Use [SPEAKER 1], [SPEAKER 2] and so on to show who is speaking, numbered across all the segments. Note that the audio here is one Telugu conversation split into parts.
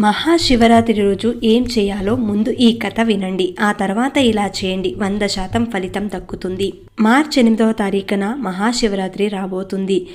[SPEAKER 1] మహాశివరాత్రి రోజు ఏం చేయాలో ముందు ఈ కథ వినండి. ఆ తర్వాత ఇలా చేయండి. వంద శాతం ఫలితం దక్కుతుంది. మార్చి ఎనిమిదవ తారీఖున మహాశివరాత్రి రాబోతుంది.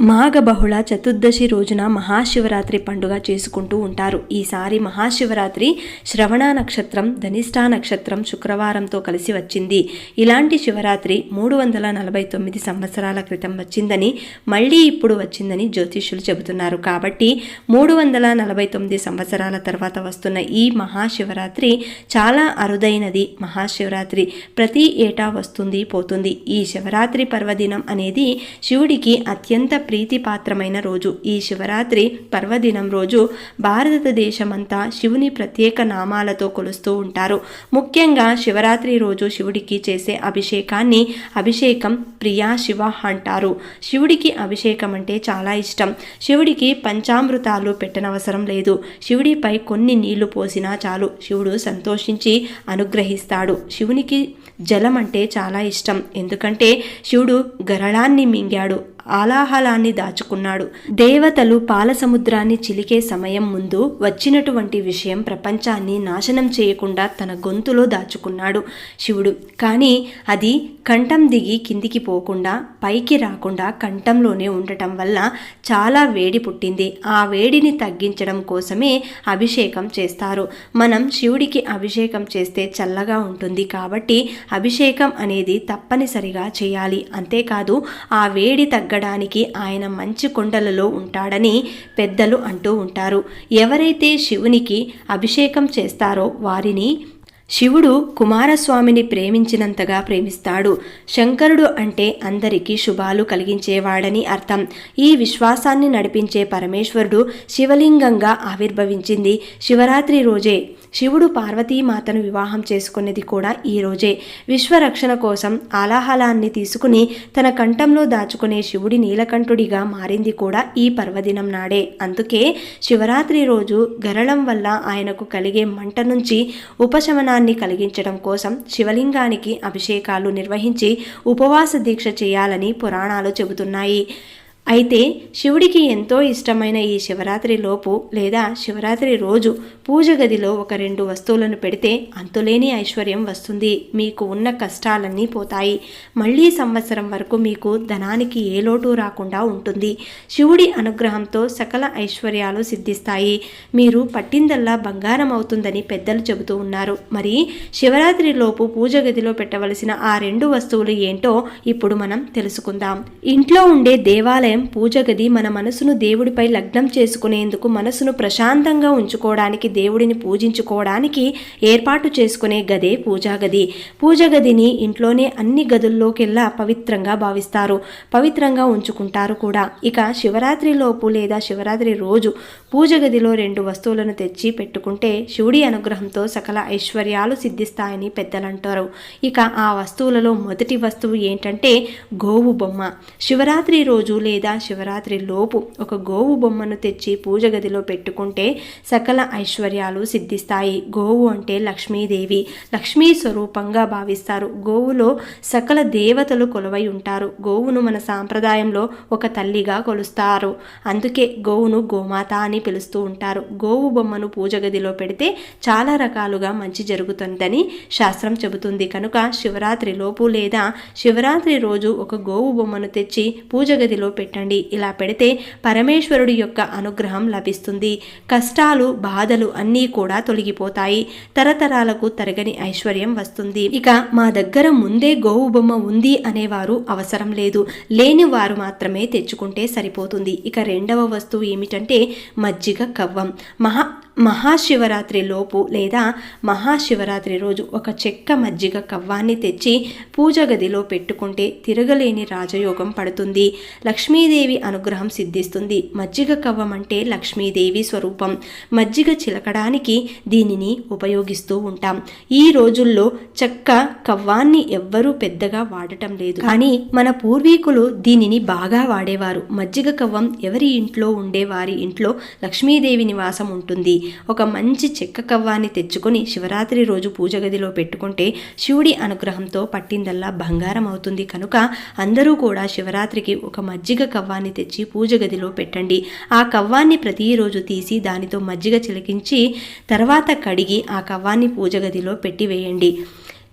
[SPEAKER 1] మాఘ బహుళ చతుర్దశి రోజున మహాశివరాత్రి పండుగ చేసుకుంటూ ఉంటారు. ఈసారి మహాశివరాత్రి శ్రవణ నక్షత్రం ధనిష్టా నక్షత్రం శుక్రవారంతో కలిసి వచ్చింది. ఇలాంటి శివరాత్రి మూడు వందల నలభై తొమ్మిది సంవత్సరాల క్రితం వచ్చిందని మళ్ళీ ఇప్పుడు వచ్చిందని జ్యోతిష్యులు చెబుతున్నారు. కాబట్టి మూడు వందల నలభై తొమ్మిది సంవత్సరాల తర్వాత వస్తున్న ఈ మహాశివరాత్రి చాలా అరుదైనది. మహాశివరాత్రి ప్రతి ఏటా వస్తుంది పోతుంది. ఈ శివరాత్రి పర్వదినం అనేది శివుడికి అత్యంత ప్రీతిపాత్రమైన రోజు. ఈ శివరాత్రి పర్వదినం రోజు భారతదేశమంతా శివుని ప్రత్యేక నామాలతో కొలుస్తూ ఉంటారు. ముఖ్యంగా శివరాత్రి రోజు శివుడికి చేసే అభిషేకాన్ని అభిషేకం ప్రియా శివ అంటారు. శివుడికి అభిషేకం అంటే చాలా ఇష్టం. శివుడికి పంచామృతాలు పెట్టనవసరం లేదు. శివుడిపై కొన్ని నీళ్ళు పోసినా చాలు. శివుడు సంతోషించి అనుగ్రహిస్తాడు. శివునికి జలం అంటే చాలా ఇష్టం. ఎందుకంటే శివుడు గరళాన్ని మింగాడు. ఆలాహలాన్ని దాచుకున్నాడు. దేవతలు పాల సముద్రాన్ని చిలికే సమయం ముందు వచ్చినటువంటి విషయం ప్రపంచాన్ని నాశనం చేయకుండా తన గొంతులో దాచుకున్నాడు శివుడు. కానీ అది కంఠం దిగి కిందికి పోకుండా పైకి రాకుండా కంఠంలోనే ఉండటం వల్ల చాలా వేడి పుట్టింది. ఆ వేడిని తగ్గించడం కోసమే అభిషేకం చేస్తారు. మనం శివుడికి అభిషేకం చేస్తే చల్లగా ఉంటుంది కాబట్టి అభిషేకం అనేది తప్పనిసరిగా చేయాలి. అంతేకాదు ఆ వేడి తగ్గ తగ్గడానికి ఆయన మంచి కొండలలో ఉంటాడని పెద్దలు అంటూ ఉంటారు. ఎవరైతే శివునికి అభిషేకం చేస్తారో వారిని శివుడు కుమారస్వామిని ప్రేమించినంతగా ప్రేమిస్తాడు. శంకరుడు అంటే అందరికీ శుభాలు కలిగించేవాడని అర్థం. ఈ విశ్వాసాన్ని నడిపించే పరమేశ్వరుడు శివలింగంగా ఆవిర్భవించింది శివరాత్రి రోజే. శివుడు పార్వతీమాతను వివాహం చేసుకునేది కూడా ఈ రోజే. విశ్వరక్షణ కోసం ఆలాహలాన్ని తీసుకుని తన కంఠంలో దాచుకునే శివుడి నీలకంఠుడిగా మారింది కూడా ఈ పర్వదినం నాడే. అందుకే శివరాత్రి రోజు గరళం వల్ల ఆయనకు కలిగే మంట నుంచి ఉపశమనాన్ని కలిగించడం కోసం శివలింగానికి అభిషేకాలు నిర్వహించి ఉపవాస దీక్ష చేయాలని పురాణాలు చెబుతున్నాయి. అయితే శివుడికి ఎంతో ఇష్టమైన ఈ శివరాత్రి లోపు లేదా శివరాత్రి రోజు పూజ గదిలో ఒక రెండు వస్తువులను పెడితే అంతులేని ఐశ్వర్యం వస్తుంది. మీకు ఉన్న కష్టాలన్నీ పోతాయి. మళ్ళీ సంవత్సరం వరకు మీకు ధనానికి ఏ లోటు రాకుండా ఉంటుంది. శివుడి అనుగ్రహంతో సకల ఐశ్వర్యాలు సిద్ధిస్తాయి. మీరు పట్టిందల్లా బంగారం అవుతుందని పెద్దలు చెబుతూ ఉన్నారు. మరి శివరాత్రి లోపు పూజ గదిలో పెట్టవలసిన ఆ రెండు వస్తువులు ఏంటో ఇప్పుడు మనం తెలుసుకుందాం. ఇంట్లో ఉండే దేవాలయం పూజ గది మన మనసును దేవుడిపై లగ్నం చేసుకునేందుకు మనసును ప్రశాంతంగా ఉంచుకోవడానికి దేవుడిని పూజించుకోవడానికి ఏర్పాటు చేసుకునే గదే పూజా గది. పూజ గదిని ఇంట్లోనే అన్ని గదుల్లోకెల్లా పవిత్రంగా భావిస్తారు. పవిత్రంగా ఉంచుకుంటారు కూడా. ఇక శివరాత్రిలోపు లేదా శివరాత్రి రోజు పూజ గదిలో రెండు వస్తువులను తెచ్చి పెట్టుకుంటే శివుడి అనుగ్రహంతో సకల ఐశ్వర్యాలు సిద్ధిస్తాయని పెద్దలంటారు. ఇక ఆ వస్తువులలో మొదటి వస్తువు ఏంటంటే గోవు బొమ్మ శివరాత్రి రోజు లేదా శివరాత్రి లోపు ఒక గోవు బొమ్మను తెచ్చి పూజ గదిలో పెట్టుకుంటే సకల ఐశ్వర్యాలు సిద్ధిస్తాయి. గోవు అంటే లక్ష్మీదేవి. లక్ష్మీ స్వరూపంగా భావిస్తారు. గోవులో సకల దేవతలు కొలువై ఉంటారు. గోవును మన సాంప్రదాయంలో ఒక తల్లిగా కొలుస్తారు. అందుకే గోవును గోమాత అని పిలుస్తూ ఉంటారు. గోవు బొమ్మను పూజ గదిలో పెడితే చాలా రకాలుగా మంచి జరుగుతుందని శాస్త్రం చెబుతుంది. కనుక శివరాత్రి లోపు లేదా శివరాత్రి రోజు ఒక గోవు బొమ్మను తెచ్చి పూజ గదిలో పెట్టండి. ఇలా పెడితే పరమేశ్వరుడి యొక్క అనుగ్రహం లభిస్తుంది. కష్టాలు బాధలు అన్నీ కూడా తొలగిపోతాయి. తరతరాలకు తరగని ఐశ్వర్యం వస్తుంది. ఇక మా దగ్గర ముందే గోవు బొమ్మ ఉంది అనేవారు అవసరం లేదు. లేని వారు మాత్రమే తెచ్చుకుంటే సరిపోతుంది. ఇక రెండవ వస్తువు ఏమిటంటే మజ్జిగ కవ్వం. మహా మహాశివరాత్రి లోపు లేదా మహాశివరాత్రి రోజు ఒక చెక్క మజ్జిగ కవ్వాన్ని తెచ్చి పూజ గదిలో పెట్టుకుంటే తిరగలేని రాజయోగం పడుతుంది. లక్ష్మీదేవి అనుగ్రహం సిద్ధిస్తుంది. మజ్జిగ కవ్వం అంటే లక్ష్మీదేవి స్వరూపం. మజ్జిగ చిలకడానికి దీనిని ఉపయోగిస్తూ ఉంటాం. ఈ రోజుల్లో చెక్క కవ్వాన్ని ఎవ్వరూ పెద్దగా వాడటం లేదు. కానీ మన పూర్వీకులు దీనిని బాగా వాడేవారు. మజ్జిగ కవ్వం ఎవరి ఇంట్లో ఉండే వారి ఇంట్లో లక్ష్మీదేవి నివాసం ఉంటుంది. ఒక మంచి చెక్క కవ్వాన్ని తెచ్చుకొని శివరాత్రి రోజు పూజ గదిలో పెట్టుకుంటే శివుడి అనుగ్రహంతో పట్టిందల్లా బంగారం అవుతుంది. కనుక అందరూ కూడా శివరాత్రికి ఒక మజ్జిగ కవ్వాన్ని తెచ్చి పూజ గదిలో పెట్టండి. ఆ కవ్వాన్ని ప్రతిరోజు తీసి దానితో మజ్జిగ చిలికించి తర్వాత కడిగి ఆ కవ్వాన్ని పూజ గదిలో పెట్టివేయండి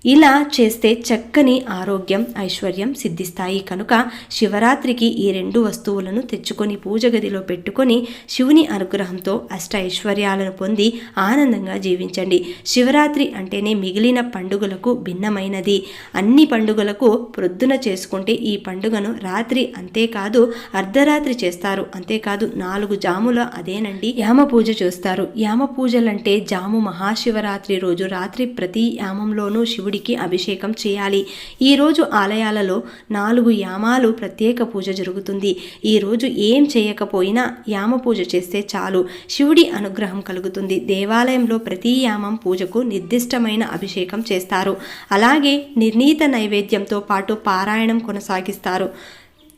[SPEAKER 1] ఇలా చేస్తే చక్కని ఆరోగ్యం ఐశ్వర్యం సిద్ధిస్తాయి. కనుక శివరాత్రికి ఈ రెండు వస్తువులను తెచ్చుకొని పూజ గదిలో పెట్టుకొని శివుని అనుగ్రహంతో అష్ట ఐశ్వర్యాలను పొంది ఆనందంగా జీవించండి. శివరాత్రి అంటేనే మిగిలిన పండుగలకు భిన్నమైనది. అన్ని పండుగలకు ప్రొద్దున చేసుకుంటే ఈ పండుగను రాత్రి అంతేకాదు అర్ధరాత్రి చేస్తారు. అంతేకాదు నాలుగు జాముల అదేనండి యామ పూజ చేస్తారు. యామ పూజలంటే జాము మహాశివరాత్రి రోజు రాత్రి ప్రతి యామంలోనూ దేవుడికి అభిషేకం చేయాలి. ఈరోజు ఆలయాలలో నాలుగు యామాలు ప్రత్యేక పూజ జరుగుతుంది. ఈరోజు ఏం చేయకపోయినా యామ పూజ చేస్తే చాలు. శివుడి అనుగ్రహం కలుగుతుంది. దేవాలయంలో ప్రతి యామం పూజకు నిర్దిష్టమైన అభిషేకం చేస్తారు. అలాగే నిర్ణీత నైవేద్యంతో పాటు పారాయణం కొనసాగిస్తారు.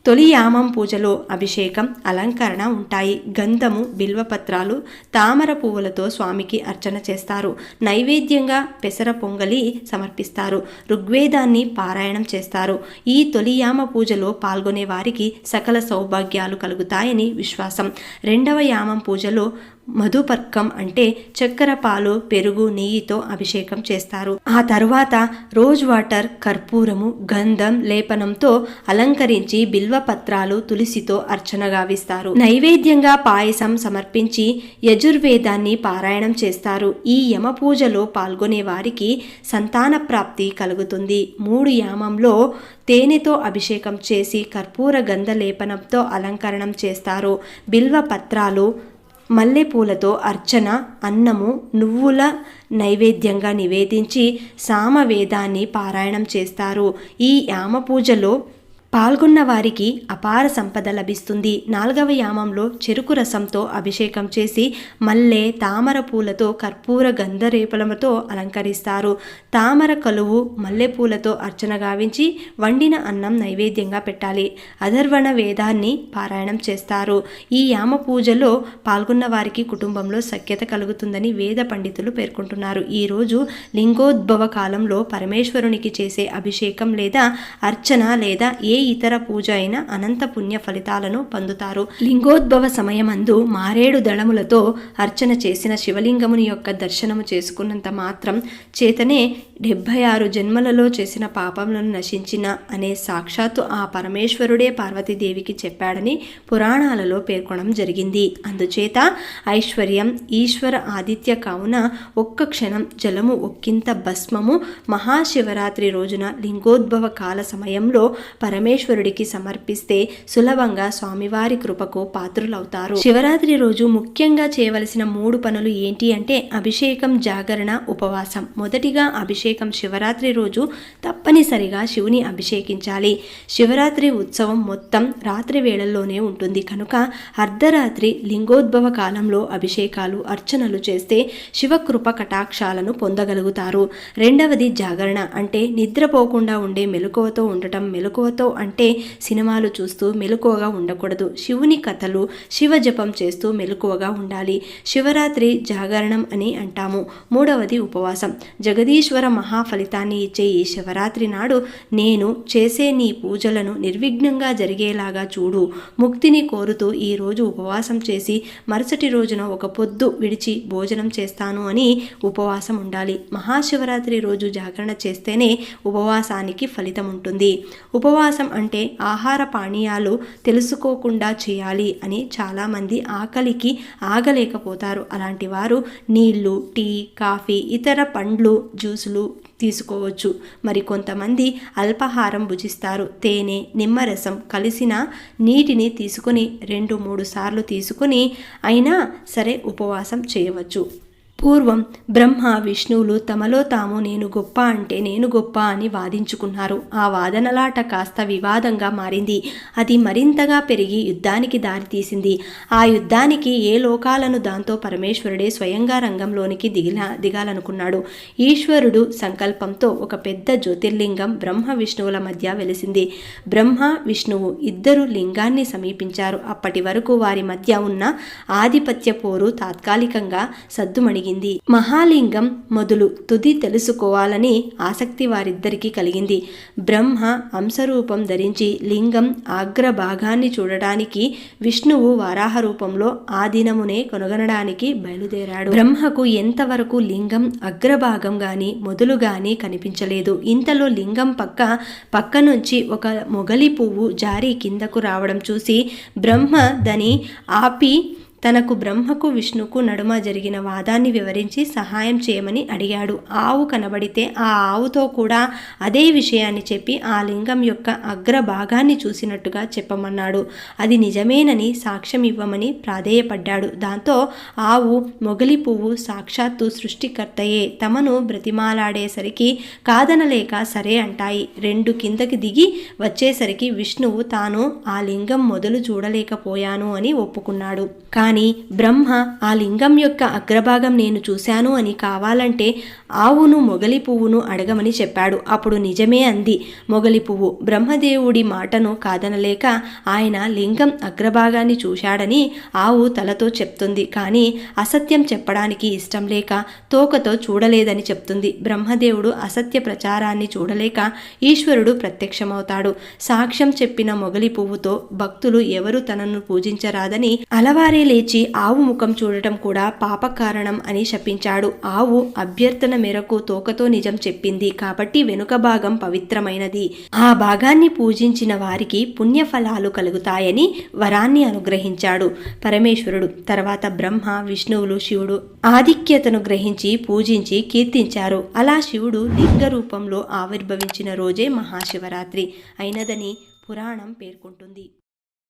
[SPEAKER 1] తొలి యామం పూజలో అభిషేకం అలంకరణ ఉంటాయి. గంధము బిల్వపత్రాలు తామర పువ్వులతో స్వామికి అర్చన చేస్తారు. నైవేద్యంగా పెసర పొంగలి సమర్పిస్తారు. ఋగ్వేదాన్ని పారాయణం చేస్తారు. ఈ తొలియామ పూజలో పాల్గొనే వారికి సకల సౌభాగ్యాలు కలుగుతాయని విశ్వాసం. రెండవ యామం పూజలో మధుపర్కం అంటే చక్కెర పాలు పెరుగు నెయ్యితో అభిషేకం చేస్తారు. ఆ తర్వాత రోజ్ వాటర్ కర్పూరము గంధం లేపనంతో అలంకరించి బిల్వపత్రాలు తులసితో అర్చన గావిస్తారు. నైవేద్యంగా పాయసం సమర్పించి యజుర్వేదాన్ని పారాయణం చేస్తారు. ఈ యమ పూజలో పాల్గొనే వారికి సంతాన ప్రాప్తి కలుగుతుంది. మూడు యామంలో తేనెతో అభిషేకం చేసి కర్పూర గంధ లేపనంతో అలంకరణం చేస్తారు. బిల్వ పత్రాలు మల్లెపూలతో అర్చన అన్నము నువ్వుల నైవేద్యంగా నివేదించి సామవేదాన్ని పారాయణం చేస్తారు. ఈ యామ పూజలో పాల్గొన్న వారికి అపార సంపద లభిస్తుంది. నాలుగవ యామంలో చెరుకు రసంతో అభిషేకం చేసి మల్లె తామర పూలతో కర్పూర గంధరేపలతో అలంకరిస్తారు. తామర కలువు మల్లెపూలతో అర్చన గావించి వండిన అన్నం నైవేద్యంగా పెట్టాలి. అధర్వణ వేదాన్ని పారాయణం చేస్తారు. ఈ యామ పూజలో పాల్గొన్న వారికి కుటుంబంలో సఖ్యత కలుగుతుందని వేద పండితులు పేర్కొంటున్నారు. ఈరోజు లింగోద్భవ కాలంలో పరమేశ్వరునికి చేసే అభిషేకం లేదా అర్చన లేదా ఏ ఇతర పూజ అయినా అనంత పుణ్య ఫలితాలను పొందుతారు. లింగోద్భవ సమయమందు మారేడు దళములతో అర్చన చేసిన శివలింగముని యొక్క దర్శనము చేసుకున్నంత మాత్రం చేతనే డెబ్భై ఆరు జన్మలలో చేసిన పాపములను నశించిన అనే సాక్షాత్తు ఆ పరమేశ్వరుడే పార్వతీదేవికి చెప్పాడని పురాణాలలో పేర్కొనడం జరిగింది. అందుచేత ఐశ్వర్యం ఈశ్వర ఆదిత్య కావున ఒక్క క్షణం జలము ఒక్కింత భస్మము మహాశివరాత్రి రోజున లింగోద్భవ కాల సమయంలో పరమేశ్వరుడికి సమర్పిస్తే సులభంగా స్వామివారి కృపకు పాత్రులవుతారు. శివరాత్రి రోజు ముఖ్యంగా చేయవలసిన మూడు పనులు ఏంటి అంటే అభిషేకం జాగరణ ఉపవాసం. మొదటిగా అభిషేకం శివరాత్రి రోజు తప్పనిసరిగా శివుని అభిషేకించాలి. శివరాత్రి ఉత్సవం మొత్తం రాత్రి వేళల్లోనే ఉంటుంది. కనుక అర్ధరాత్రి లింగోద్భవ కాలంలో అభిషేకాలు అర్చనలు చేస్తే శివకృప కటాక్షాలను పొందగలుగుతారు. రెండవది జాగరణ. అంటే నిద్రపోకుండా ఉండే మెలకువతో ఉండటం మెలకువతో అంటే సినిమాలు చూస్తూ మెలకువగా ఉండకూడదు. శివుని కథలు శివ జపం చేస్తూ మెలకువగా ఉండాలి. శివరాత్రి జాగరణం అని అంటాము. మూడవది ఉపవాసం. జగదీశ్వర మహా ఫలితాన్ని ఇచ్చే ఈ శివరాత్రి నాడు నేను చేసే నీ పూజలను నిర్విఘ్నంగా జరిగేలాగా చూడు. ముక్తిని కోరుతూ ఈ రోజు ఉపవాసం చేసి మరుసటి రోజున ఒక పొద్దు విడిచి భోజనం చేస్తాను అని ఉపవాసం ఉండాలి. మహాశివరాత్రి రోజు జాగరణ చేస్తేనే ఉపవాసానికి ఫలితం ఉంటుంది. ఉపవాసం అంటే ఆహార పానీయాలు తెలుసుకోకుండా చేయాలి అని చాలామంది ఆకలికి ఆగలేకపోతారు. అలాంటి వారు నీళ్ళు టీ కాఫీ ఇతర పండ్లు జ్యూసులు తీసుకోవచ్చు. మరి కొంతమంది అల్పాహారం భుజిస్తారు. తేనె నిమ్మరసం కలిసిన నీటిని తీసుకుని రెండు మూడు సార్లు తీసుకుని అయినా సరే ఉపవాసం చేయవచ్చు. పూర్వం బ్రహ్మ విష్ణువులు తమలో తాము నేను గొప్ప అంటే నేను గొప్ప అని వాదించుకున్నారు. ఆ వాదనలాట కాస్త వివాదంగా మారింది. అది మరింతగా పెరిగి యుద్ధానికి దారితీసింది ఆ యుద్ధానికి ఏ లోకాలను దాంతో పరమేశ్వరుడే స్వయంగా రంగంలోనికి దిగిలా దిగాలనుకున్నాడు. ఈశ్వరుడు సంకల్పంతో ఒక పెద్ద జ్యోతిర్లింగం బ్రహ్మ విష్ణువుల మధ్య వెలిసింది. బ్రహ్మ విష్ణువు ఇద్దరు లింగాన్ని సమీపించారు. అప్పటి వరకు వారి మధ్య ఉన్న ఆధిపత్య పోరు తాత్కాలికంగా సద్దుమణిగింది మహాలింగం మొదలు తుది తెలుసుకోవాలని ఆసక్తి వారిద్దరికీ కలిగింది. బ్రహ్మ అంశరూపం ధరించి లింగం అగ్రభాగాన్ని చూడడానికి విష్ణువు వారాహ రూపంలో ఆ దినమునే కనుగొనడానికి బయలుదేరాడు. బ్రహ్మకు ఎంతవరకు లింగం అగ్రభాగం గాని మొదలు గాని కనిపించలేదు. ఇంతలో లింగం పక్క పక్క నుంచి ఒక మొగలి పువ్వు జారి కిందకు రావడం చూసి బ్రహ్మ దని ఆపి తనకు బ్రహ్మకు విష్ణుకు నడుమ జరిగిన వాదాన్ని వివరించి సహాయం చేయమని అడిగాడు. ఆవు కనబడితే ఆ ఆవుతో కూడా అదే విషయాన్ని చెప్పి ఆ లింగం యొక్క అగ్రభాగాన్ని చూసినట్టుగా చెప్పమన్నాడు. అది నిజమేనని సాక్ష్యం ఇవ్వమని ప్రాధేయపడ్డాడు. దాంతో ఆవు మొగలి పువ్వు సాక్షాత్తు సృష్టికర్తయే. తమను బ్రతిమాలాడేసరికి కాదనలేక సరే అంటాయి. రెండు కిందకి దిగి వచ్చేసరికి విష్ణువు తాను ఆ లింగం మొదలు చూడలేకపోయాను అని ఒప్పుకున్నాడు. కానీ బ్రహ్మ ఆ లింగం యొక్క అగ్రభాగం నేను చూశాను అని కావాలంటే ఆవును మొగలి పువ్వును అడగమని చెప్పాడు. అప్పుడు నిజమే అంది. మొగలి పువ్వు బ్రహ్మదేవుడి మాటను కాదనలేక ఆయన లింగం అగ్రభాగాన్ని చూశాడని ఆవు తలతో చెప్తుంది. కానీ అసత్యం చెప్పడానికి ఇష్టం లేక తోకతో చూడలేదని చెప్తుంది. బ్రహ్మదేవుడు అసత్య ప్రచారాన్ని చూడలేక ఈశ్వరుడు ప్రత్యక్షమవుతాడు. సాక్ష్యం చెప్పిన మొగలి పువ్వుతో భక్తులు ఎవరు తనను పూజించరాదని అలవారే లేచి ఆవు ముఖం చూడటం కూడా పాపకారణం అని శపించాడు. ఆవు అభ్యర్థన మేరకు తోకతో నిజం చెప్పింది. కాబట్టి వెనుక భాగం పవిత్రమైనది. ఆ భాగాన్ని పూజించిన వారికి పుణ్యఫలాలు కలుగుతాయని వరాన్ని అనుగ్రహించాడు పరమేశ్వరుడు. తర్వాత బ్రహ్మ విష్ణువులు శివుడు ఆధిక్యతను గ్రహించి పూజించి కీర్తించారు. అలా శివుడు లింగ రూపంలో ఆవిర్భవించిన రోజే మహాశివరాత్రి. అయినదని పురాణం పేర్కొంటుంది.